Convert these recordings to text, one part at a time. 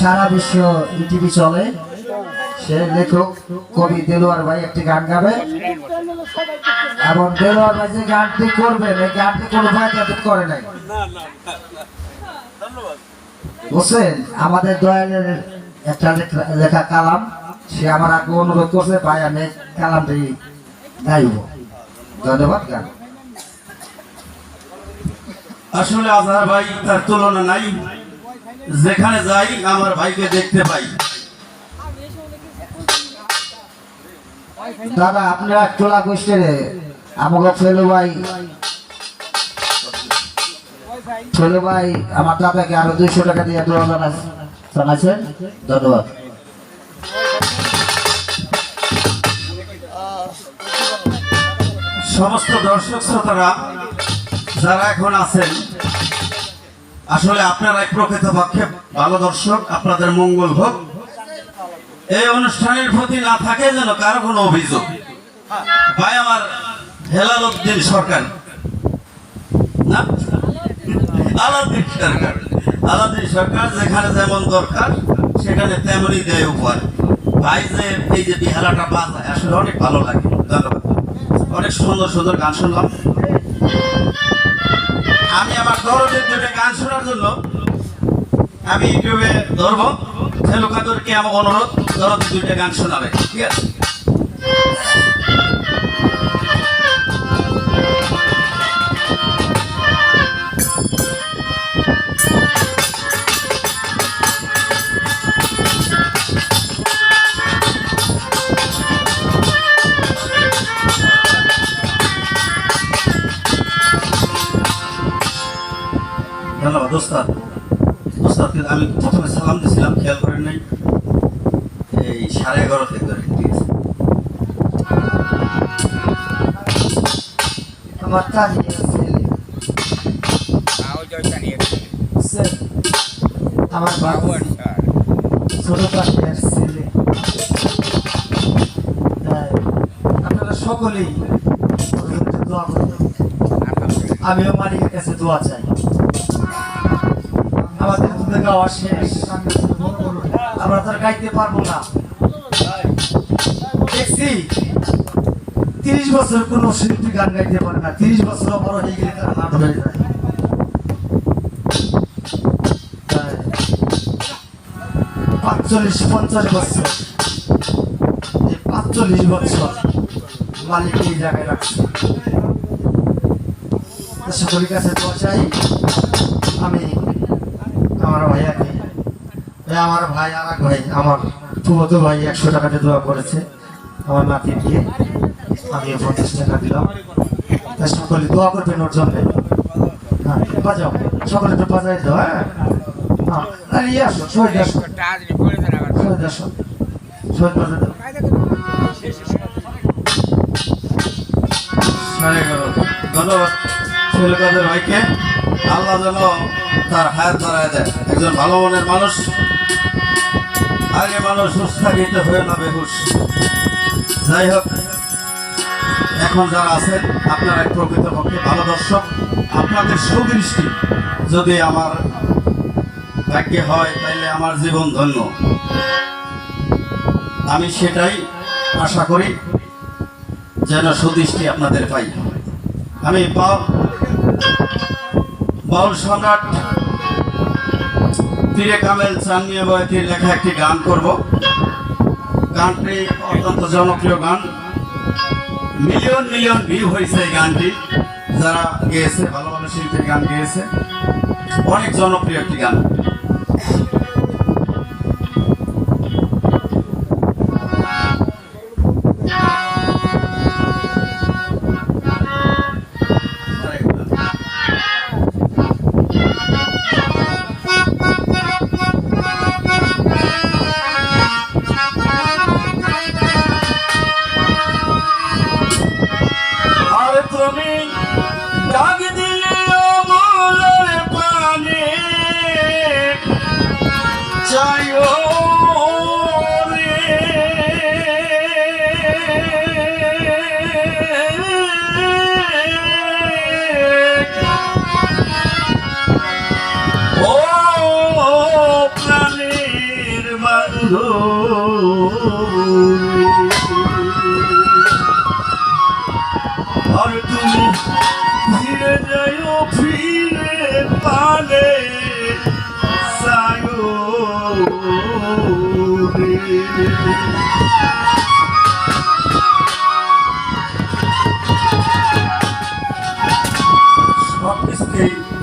সারা বিশ্ব টিভি চলে? সে লেখক কবি দেলোয়ার ভাই একটি গান গাবে। এবং দেলোয়ার ভাই যে গানটি করবেন, এই গানটি কোনো ভাই করে নাই। বুঝছেন? আমাদের দয়ালের একটা লেখা কালাম, সে আমার আগে অনুরোধ করছে, ভাই, আমি কালামটি গাইব। ধন্যবাদ গান। আসলে আজহার ভাই তার তুলনা নাই। যেখানে যাই আমার ভাইকে দেখতে পাই। দাদা আপনারা তোলা গোষ্ঠীর আমাকে ফেলু ভাই। ফেলু ভাই আমার দাদাকে আরও দুইশো টাকা দিয়ে দু হাজার জানাচ্ছেন ধন্যবাদ। সমস্ত দর্শক শ্রোতারা যারা এখন আছেন আসলে আপনারা প্রকৃতপক্ষে ভালো দর্শক, আপনাদের মঙ্গল হোক এই অনুষ্ঠানের প্রতি না থাকে যেন কারও কোনো অভিযোগ। ভাই, আমার হেলাল উদ্দিন সরকার। না? সরকার। যেখানে যেমন দরকার, সেখানে তেমনই দেয় উপহার। ভাই, যে এই যে আসলে অনেক ভালো লাগে। অনেক সুন্দর সুন্দর গান শুনলাম। আমি আমার দরদের দুটো গান শোনার জন্য আমি ইউটিউবে ধরবো। লোকাদেরকে আমার অনুরোধ দরদের দুইটা গান শোনাবে। ঠিক আছে? ধন্যবাদ ওস্তাদ। ওস্তাদকে আমি প্রথমে সালাম দিয়েছিলাম খেয়াল করেন নাই। এই সাড়ে এগারো থেকে ধরে ঠিক আছে। আমার কাজে আমার বাবু ছোট কাজের ছেলে। হ্যাঁ, আপনারা সকলেই দোয়া করবেন। আমিও মালিকের কাছে দোয়া চাই। আমাদের দুধে গাওয়া শেষ আমরা তো আর গাইতে পারব না। দেখছি, তিরিশ বছর কোন শিল্পী গান গাইতে পারে না। তিরিশ বছর বড় হয়ে গেলে তারা নাট হয়ে যায় পাঁচচল্লিশ, পঞ্চাশ বছর। পাঁচচল্লিশ বছর মালিক এই জায়গায় রাখছে। সকলের কাছে দোয়া আমি আমার ভাইয়াকে এই আমার ভাই আর ভাই, আমার ফুমতো ভাই একশো টাকাতে দোয়া করেছে। আমার নাতি দিয়ে আমি পঞ্চাশ টাকা দিলাম। তাই সকলে দোয়া করবেন ওর জন্য। হ্যাঁ বাজাও। সকলে একটু বাজাই দাও হ্যাঁ? হ্যাঁ ইয়ে আসো শহীদ আসো। শহীদ আসো। শহীদ বাজাই দাও ধন্যবাদ ছেলেকাদের ভাইকে। আল্লাহ যেন তার হায়াত ধরায় দেয়। একজন ভালো মনের মানুষ, আগে মানুষ উৎসাহিত হয়ে না বেহুশ যাই হোক, এখন যারা আছেন, আপনারা প্রকৃতপক্ষে ভালো দর্শক। আপনাদের সুদৃষ্টি যদি আমার ভাগ্যে হয়, তাইলে আমার জীবন ধন্য। আমি সেটাই আশা করি যেন সুদৃষ্টি আপনাদের পাই। আমি বাউল বাউল সম্রাট তীরে কামেল চান্নিয়া বয়তির লেখা একটি গান করব। গানটি অত্যন্ত জনপ্রিয় গান। মিলিয়ন মিলিয়ন ভিউ হয়েছে এই গানটি। যারা গেয়েছে, ভালো ভালো শিল্পীর গান গেয়েছে। অনেক জনপ্রিয় একটি গান।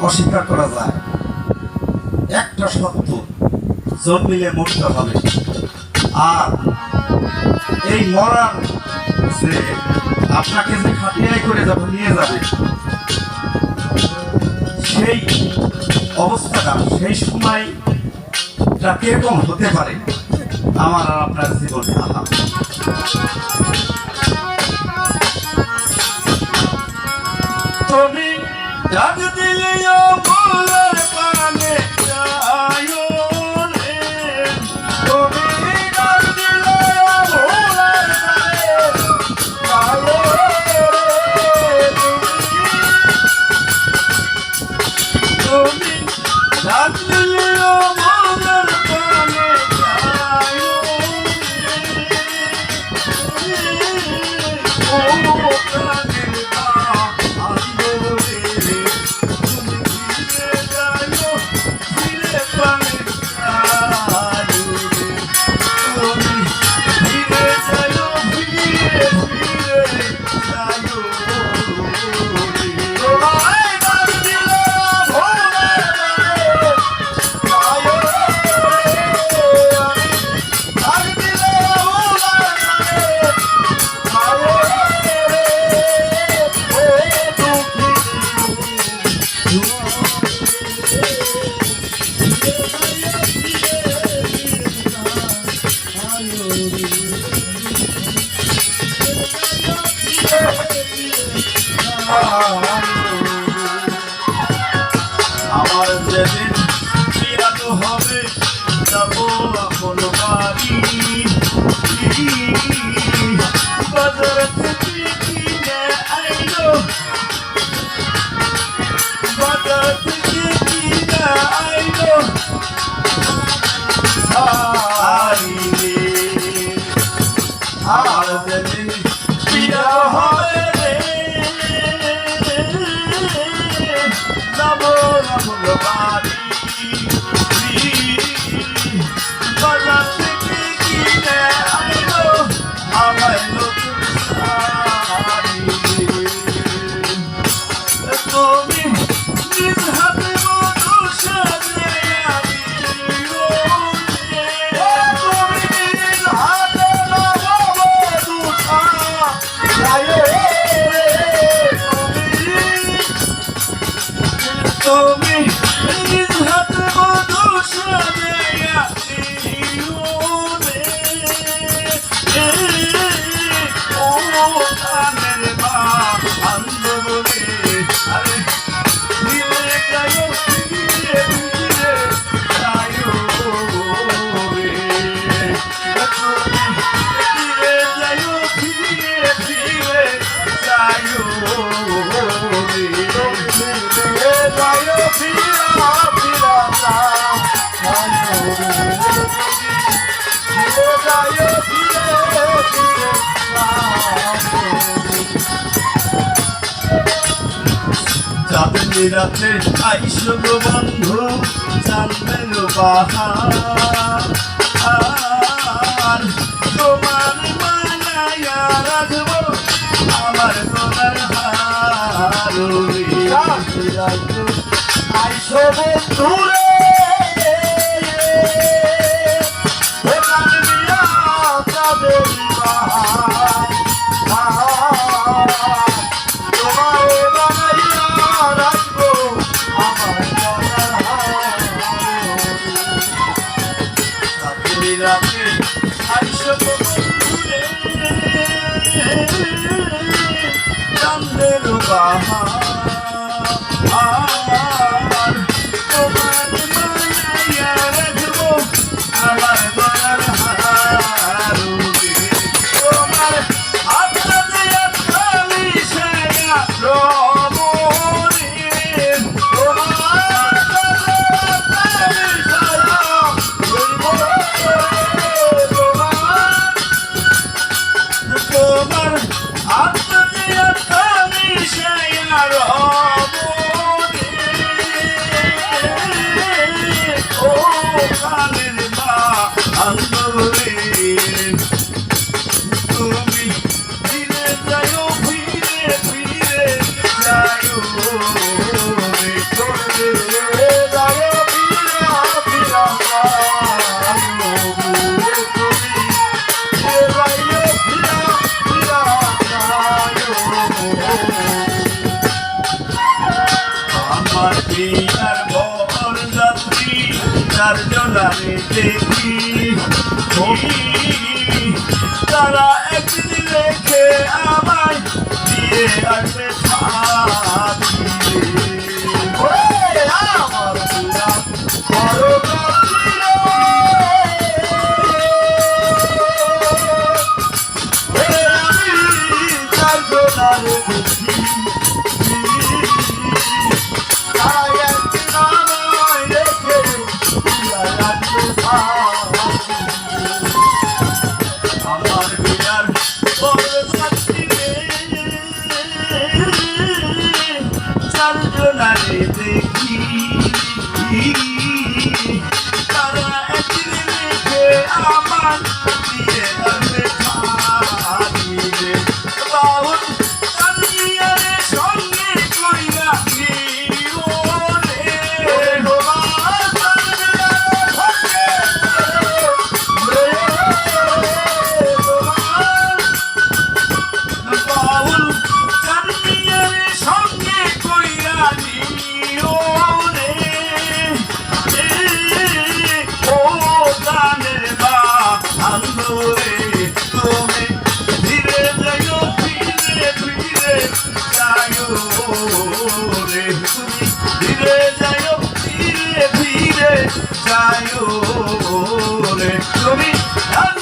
অস্বীকার করা যায়। একটা সত্য জন্মিলে মরতে হবে। আর এই মরার যে আপনাকে যে খাটিয়ায় করে যখন নিয়ে যাবে, সেই অবস্থাটা, সেই সময়টা কীরকম হতে পারে, আমার আর আপনার জীবনে আহা। তবে ডাক দিয়ে বললে আপন বাড়ি। তুমি রাতে আইসো গো বন্ধু জানবেন বাহার তোমার মানায়া রাখব আমার তোমার হার। আইসো বন্ধুরা বাহা চারজনারে দেখি তারা একদিন রেখে আমায় দিয়ে আসবে। নারী রে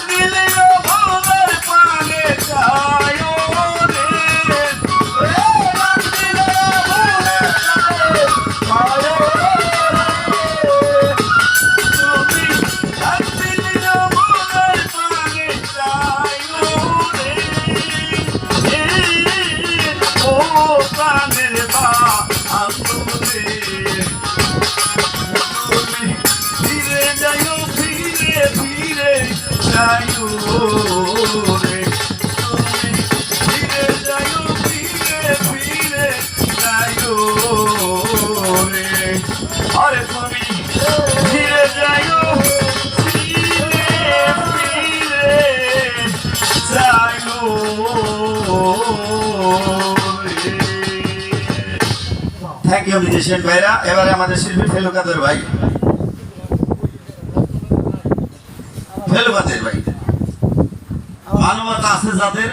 থ্যাংক ইউ মিউজিশিয়ান ভাইরা এবারে আমাদের শিল্পী ফেলুকাদের ভাই। ফেলুকাদের ভাই। মানবতা আছে যাদের,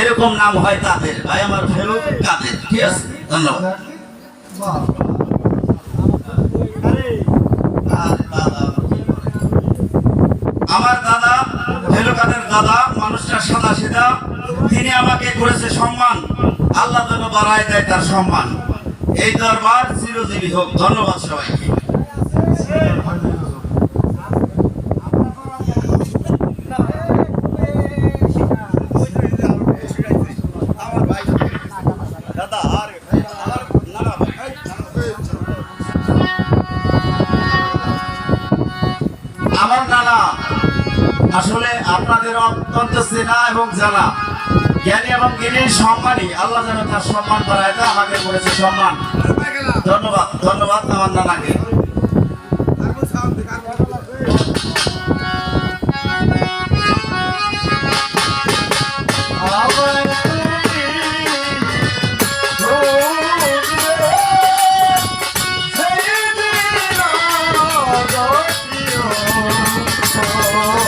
এরকম নাম হয় তাদের। ভাই আমার ফেলু কাদের ঠিক আছে? ধন্যবাদ। আমার দাদা, ফেলুকাদের দাদা, মানুষটা সাদা সিধা তিনি আমাকে করেছে সম্মান। আল্লাহ যেন বাড়ায় দেয় তার সম্মান। এই দরবার চিরজীবী হোক। ধন্যবাদ সবাইকে। আমার নানা আসলে আপনাদের অত্যন্ত চেনা এবং জানা। জ্ঞানী এবং জ্ঞানীর সম্মানই আল্লাহ যেন তার সম্মান করা দেয় আমাকে করেছে সম্মান। ধন্যবাদ। ধন্যবাদ আমার নানাকে।